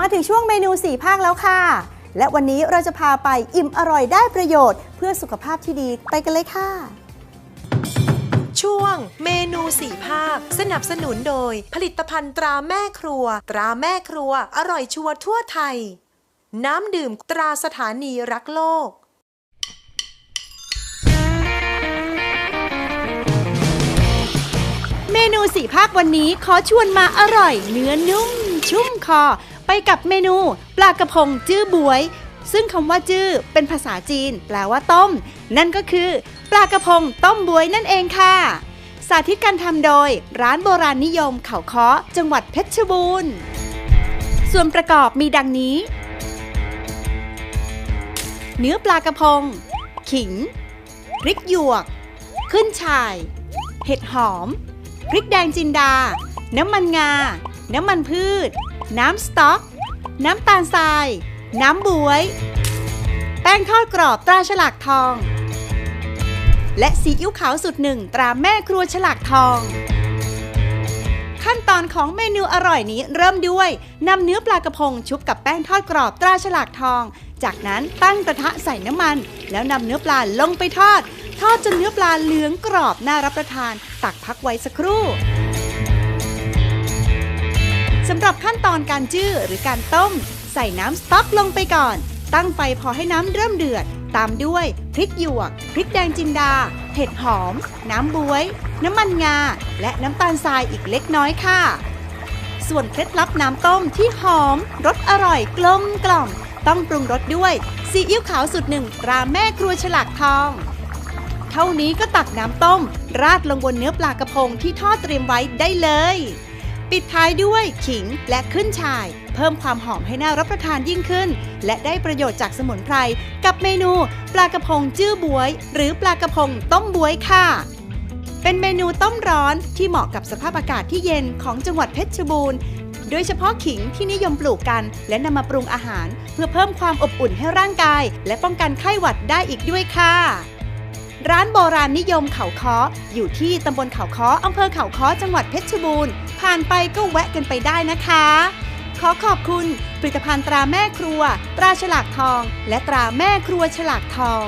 มาถึงช่วงเมนู 4 ภาคแล้วค่ะ และวันนี้เราจะพาไปอิ่มอร่อยได้ประโยชน์ เพื่อสุขภาพที่ดีไปกันเลยค่ะ ช่วงเมนูสี่ภาค สนับสนุนโดย ผลิตภัณฑ์ตราแม่ครัว ตราแม่ครัว อร่อยชัวร์ทั่วไทย น้ำดื่มตราสถานีรักโลกเมนูสี่ภาควันนี้ขอชวนมาอร่อย เนื้อนุ่ม ชุ่มคอ ไปกับเมนู ปลากระพงจื้อบวย ซึ่งคำว่าจื้อเป็นภาษาจีน แปลว่าต้ม นั่นก็คือ ปลากระพงต้มบวยนั่นเองค่ะ สาธิตการทำโดย ร้านโบราณนิยมเขาคาะจังหวัดเพชรบูรณ์ส่วนประกอบมีดังนี้ เนื้อปลากระพง ขิง พริกหยวก ขึ้นช่าย เห็ดหอม พริกแดงจินดา น้ำมันงา น้ำมันพืช น้ำสต๊อก น้ำตาลทราย น้ำบวย แป้งทอดกรอบตราฉลากทอง และซีอิ๊วขาวสุดหนึ่งตราแม่ครัวฉลากทอง ขั้นตอนของเมนูอร่อยนี้เริ่มด้วยนำเนื้อปลากระพงชุบกับแป้งทอดกรอบตราฉลากทอง จากนั้นตั้งกระทะใส่น้ำมัน แล้วนำเนื้อปลาลงไปทอด ทอดจนเนื้อปลาเหลืองกรอบน่ารับประทาน ตักพักไว้สักครู่ำหรับขั้นตอนการจื้อหรือการต้ม ใส่น้ำสต๊อกลงไปก่อน ตั้งไฟพอให้น้ำเริ่มเดือด ตามด้วยพริกหยวก พริกแดงจินดา เห็ดหอม น้ำบวย น้ำมันงา และน้ำตาลทรายอีกเล็กน้อยค่ะ ส่วนเคล็ดลับน้ำต้มที่หอมรสอร่อยกลมกล่อม ต้องปรุงรสด้วยซีอิ๊วขาวสูตรหนึ่งตราแม่ครัวฉลากทองเท่านี้ก็ตักน้ำต้ม ราดลงบนเนื้อปลากระพงที่ทอดเตรียมไว้ได้เลย ปิดท้ายด้วยขิงและขึ้นฉ่าย เพิ่มความหอมให้น่ารับประทานยิ่งขึ้น และได้ประโยชน์จากสมุนไพร กับเมนู ปลากระพงจื้อบวย หรือปลากระพงต้มบวยค่ะ เป็นเมนูต้มร้อนที่เหมาะกับสภาพอากาศที่เย็นของจังหวัดเพชรบูรณ์โดยเฉพาะขิงที่นิยมปลูกกัน และนำมาปรุงอาหาร เพื่อเพิ่มความอบอุ่นให้ร่างกาย และป้องกันไข้หวัดได้อีกด้วยค่ะ ร้านโบราณนิยมเขาค้ออยู่ที่ตำบลเขาค้ออำเภอเขาค้อจังหวัดเพชรบูรณ์ ผ่านไปก็แวะกันไปได้นะคะ ขอขอบคุณ ผลิตภัณฑ์ตราแม่ครัว ตราฉลากทอง และตราแม่ครัวฉลากทอง